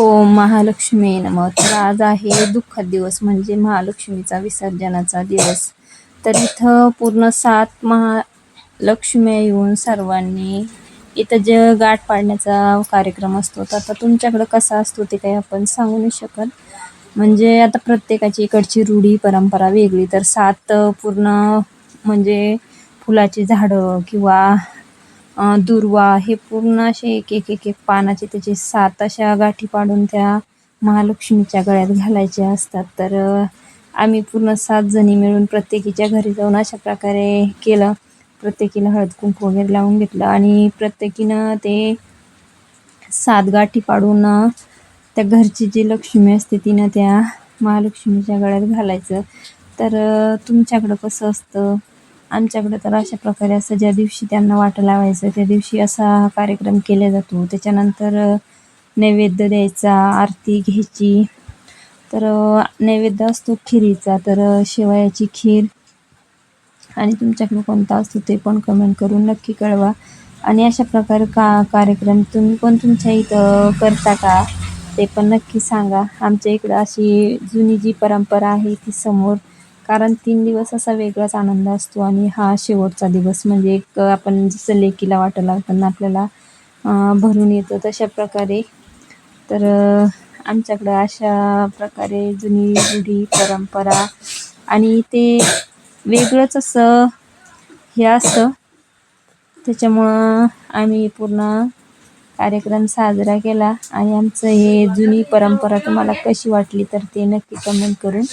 ओम महालक्ष्मी नम. तर आज आहे दुःखद दिवस म्हणजे महालक्ष्मीचा विसर्जनाचा दिवस. तर इथं पूर्ण सात महालक्ष्म्या येऊन सर्वांनी इथं जे गाठ पाडण्याचा कार्यक्रम असतो तर आता तुमच्याकडं कसा असतो ते काही आपण सांगू नाही शकत. म्हणजे आता प्रत्येकाची इकडची रूढी परंपरा वेगळी. तर सात पूर्ण म्हणजे फुलाची झाडं किंवा दुर्वा हे पूर्ण असे एक एक एक एक पानाचे त्याचे सात अशा गाठी पाडून त्या महालक्ष्मीच्या गळ्यात घालायच्या असतात. तर आम्ही पूर्ण सात जणी मिळून प्रत्येकीच्या घरी जाऊन अशा प्रकारे केलं. प्रत्येकीला हळद कुंकू वगैरे लावून घेतलं आणि प्रत्येकीनं ते सात गाठी पाडून त्या घरची जी लक्ष्मी असते तिनं त्या महालक्ष्मीच्या गळ्यात घालायचं. तर तुमच्याकडं कसं असतं? आमच्याकडं तर अशा प्रकारे असं ज्या दिवशी त्यांना वाटं लावायचं त्या दिवशी असा कार्यक्रम केला जातो. त्याच्यानंतर नैवेद्य द्यायचा आरती घ्यायची. तर नैवेद्य असतो खिरीचा. तर शेवयाची खीर. आणि तुमच्याकडे कोणता असतो ते पण कमेंट करून नक्की कळवा. आणि अशा प्रकारे का कार्यक्रम तुम्ही पण तुमच्या इथं करता का? ते पण नक्की सांगा. आमच्या इकडं अशी जुनी जी परंपरा आहे ती समोर कारण तीन दिवस असा वेगळाच आनंद असतो आणि हा शेवटचा दिवस. म्हणजे एक आपण जसं लेकीला वाटं लागताना आपल्याला भरून येतो तशा प्रकारे. तर आमच्याकडं अशा प्रकारे जुनी रूढी परंपरा आणि ते वेगळंच असं हे असतं. त्याच्यामुळं आम्ही पूर्ण कार्यक्रम साजरा केला आणि आमचं हे जुनी परंपरा तुम्हाला कशी वाटली तर ते नक्की कमेंट करून